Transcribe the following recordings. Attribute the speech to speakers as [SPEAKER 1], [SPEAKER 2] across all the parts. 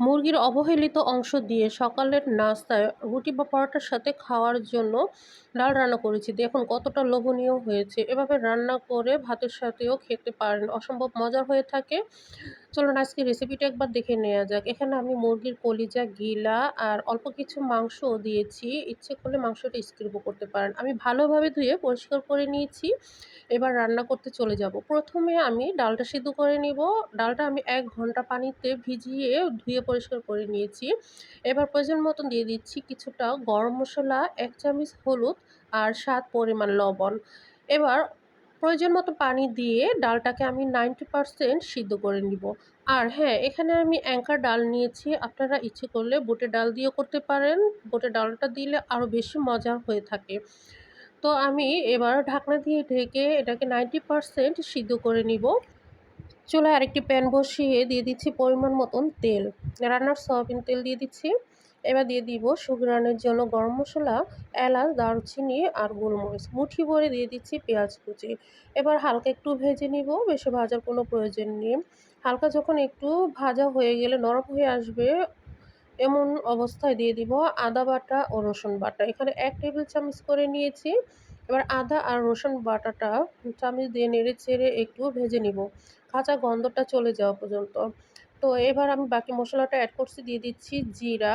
[SPEAKER 1] মুরগির অবহেলিত অংশ দিয়ে সকালের নাস্তায় রুটি বা পরোটার সাথে খাওয়ার জন্য ডাল রান্না করেছি। দেখুন কতটা লোভনীয় হয়েছে। এভাবে রান্না করে ভাতের সাথেও খেতে পারেন। অসম্ভব মজার হয়ে থাকে। চলুন আজকে রেসিপিটা একবার দেখে নেওয়া যাক। এখানে আমি মুরগির কলিজা, গিলা আর অল্প কিছু মাংস দিয়েছি। ইচ্ছে করলে মাংসটা স্ক্রিপও করতে পারেন। আমি ভালোভাবে ধুয়ে পরিষ্কার করে নিয়েছি। এবার রান্না করতে চলে যাব। প্রথমে আমি ডালটা সিদ্ধ করে নিব। ডালটা আমি এক ঘণ্টা পানিতে ভিজিয়ে ধুয়ে পরিষ্কার করে নিয়েছি। এবার প্রয়োজন মতন দিয়ে দিচ্ছি কিছুটা গরম মশলা, এক চামচ হলুদ আর স্বাদ পরিমাণ লবণ। এবার প্রয়োজন মতো পানি দিয়ে ডালটাকে আমি নাইনটি পারসেন্ট সিদ্ধ করে নিব। আর হ্যাঁ এখানে আমি অ্যাঙ্কার ডাল নিয়েছি, আপনারা ইচ্ছে করলে বুটের ডাল দিয়েও করতে পারেন। বুটের ডালটা দিলে আরও বেশি মজা হয়ে থাকে। তো আমি এবার ঢাকনা দিয়ে ঢেকে এটাকে নাইনটি পারসেন্ট সিদ্ধ করে নিব। চুলায় আরেকটি প্যান বসিয়ে দিয়ে দিচ্ছি পরিমাণ মতন তেল। রান্নার সয়াবিন তেল দিয়ে দিচ্ছি। এবার দিয়ে দিব সুগ্রানের জন্য গরম মশলা, এলাচ, দারুচিনি আর গোলমরিচ। মুঠি ভরে দিয়ে দিচ্ছি পেঁয়াজ কুচি। এবার হালকা একটু ভেজে নিব, বেশি ভাজার কোনো প্রয়োজন নেই। হালকা যখন একটু ভাজা হয়ে গেলে, নরম হয়ে আসবে এমন অবস্থায় দিয়ে দিব আদা বাটা ও রসুন বাটা। এখানে এক টেবিল চামচ করে নিয়েছি। এবার আদা আর রসুন বাটাটা চামচ দিয়ে নেড়ে চেড়ে একটু ভেজে নিব। কাঁচা গন্ধটা চলে যাওয়া পর্যন্ত। তো এবার আমি বাকি মশলাটা অ্যাড করছি, দিয়ে দিচ্ছি জিরা।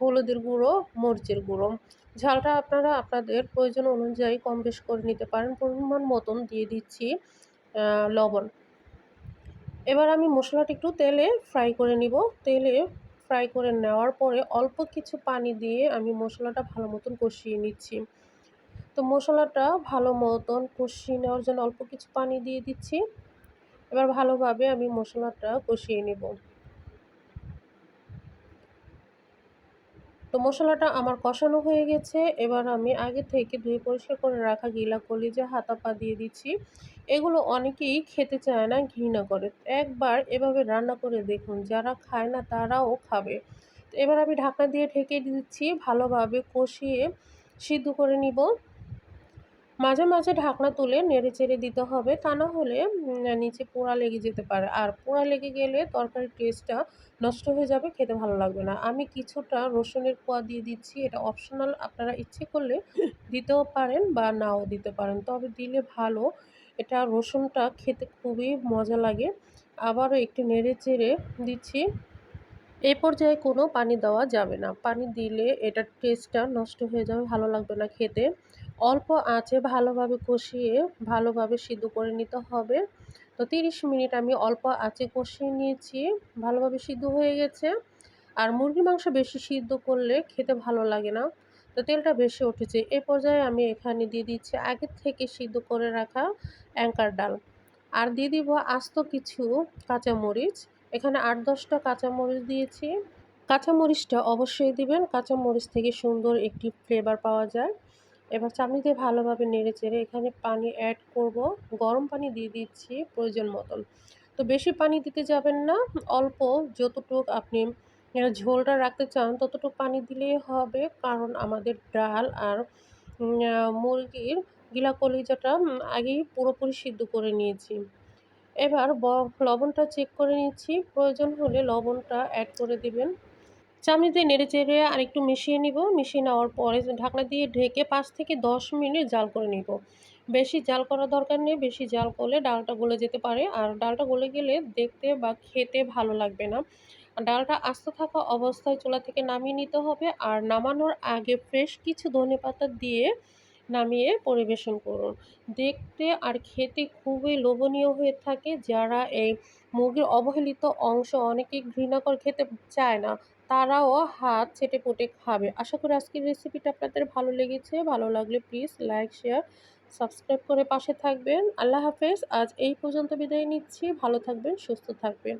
[SPEAKER 1] হলুদের গুঁড়ো, মরিচের গুঁড়ো। ঝালটা আপনারা আপনাদের প্রয়োজন অনুযায়ী কম বেশ করে নিতে পারেন। পরিমাণ মতন দিয়ে দিচ্ছি লবণ। এবার আমি মশলাটা একটু তেলে ফ্রাই করে নিব। তেলে ফ্রাই করে নেওয়ার পরে অল্প কিছু পানি দিয়ে আমি মশলাটা ভালো মতন কষিয়ে নিচ্ছি। তো মশলাটা ভালো মতন কষিয়ে নেওয়ার জন্য অল্প কিছু পানি দিয়ে দিচ্ছি। এবার ভালোভাবে আমি মশলাটা কষিয়ে নেব। তো মশলাটা আমার কষানো হয়ে গেছে। এবার আমি আগে থেকে ধুয়ে পরিষ্কার করে রাখা গিলা হাতা পা দিয়ে দিচ্ছি, এগুলো অনেকেই খেতে চায় না, ঘৃণা করে। একবার এভাবে রান্না করে দেখুন, যারা খায় না তারাও খাবে। এবার আমি ঢাকা দিয়ে ঢেকে দিচ্ছি, ভালোভাবে কষিয়ে সিদ্ধ করে নিব। মাঝে মাঝে ঢাকনা তুলে নেড়ে চেড়ে দিতে হবে। তা না হলে নিচে পোড়া লেগে যেতে পারে। আর পোড়া লেগে গেলে তরকারির টেস্টটা নষ্ট হয়ে যাবে, খেতে ভালো লাগবে না। আমি কিছুটা রসুনের কোয়া দিয়ে দিচ্ছি। এটা অপশনাল আপনারা ইচ্ছে করলে দিতেও পারেন বা নাও দিতে পারেন। তবে দিলে ভালো। এটা রসুনটা খেতে খুবই মজা লাগে। আবারও একটু নেড়ে চেড়ে দিচ্ছি। এই পর্যায়ে কোনো পানি দেওয়া যাবে না। পানি দিলে এটার টেস্টটা নষ্ট হয়ে যাবে, ভালো লাগবে না খেতে। অল্প আঁচে ভালোভাবে কষিয়ে ভালোভাবে সিদ্ধ করে নিতে হবে। তো তিরিশ মিনিট আমি অল্প আঁচে কষিয়ে নিয়েছি, ভালোভাবে সিদ্ধ হয়ে গেছে। আর মুরগির মাংস বেশি সিদ্ধ করলে খেতে ভালো লাগে না। তো তেলটা বেশি উঠেছে, এ পর্যায়ে আমি এখানে দিয়ে দিচ্ছি আগের থেকে সিদ্ধ করে রাখা অ্যাঙ্কার ডাল। আর দিয়ে দিব আস্ত কিছু কাঁচামরিচ, এখানে আট দশটা কাঁচামরিচ দিয়েছি। কাঁচামরিচটা অবশ্যই দিবেন, কাঁচামরিচ থেকে সুন্দর একটি ফ্লেভার পাওয়া যায়। এবার চামচ দিয়ে ভালোভাবে নেড়ে চেড়ে এখানে পানি অ্যাড করব। গরম পানি দিয়ে দিচ্ছি প্রয়োজন মতন। তো বেশি পানি দিতে যাবেন না, অল্প যতটুক আপনি ঝোলটা রাখতে চান ততটুকু পানি দিলেই হবে। কারণ আমাদের ডাল আর মুরগির গিলা কলিজাটা আগেই পুরোপুরি সিদ্ধ করে নিয়েছি। এবার লবণটা চেক করে নিচ্ছি। প্রয়োজন হলে লবণটা অ্যাড করে দিবেন। চামচ দিয়ে নেড়ে চেড়ে আর একটু মিশিয়ে নিব। মিশিয়ে নেওয়ার পরে ঢাকনা দিয়ে ঢেকে পাঁচ থেকে দশ মিনিট জাল করে নিব। বেশি জাল করার দরকার নেই, বেশি জাল করলে ডালটা গলে যেতে পারে। আর ডালটা গলে গেলে দেখতে বা খেতে ভালো লাগবে না। ডালটা আস্ত থাকা অবস্থায় চুলা থেকে নামিয়ে নিতে হবে। আর নামানোর আগে ফ্রেশ কিছু ধনে পাতা দিয়ে নামিয়ে পরিবেশন করুন। দেখতে আর খেতে খুবই লোভনীয় হয়ে থাকে। যারা এই মুরগির অবহেলিত অংশ অনেকে ঘৃণা করে খেতে চায় না। তারাও হাত ছেটে পুটে খাবে। আশা করি আজকের রেসিপিটা আপনাদের ভালো লেগেছে। ভালো লাগলে প্লিজ লাইক শেয়ার সাবস্ক্রাইব করে পাশে থাকবেন। আল্লাহ হাফেজ। আজ এই পর্যন্ত বিদায় নিচ্ছি। ভালো থাকবেন, সুস্থ থাকবেন।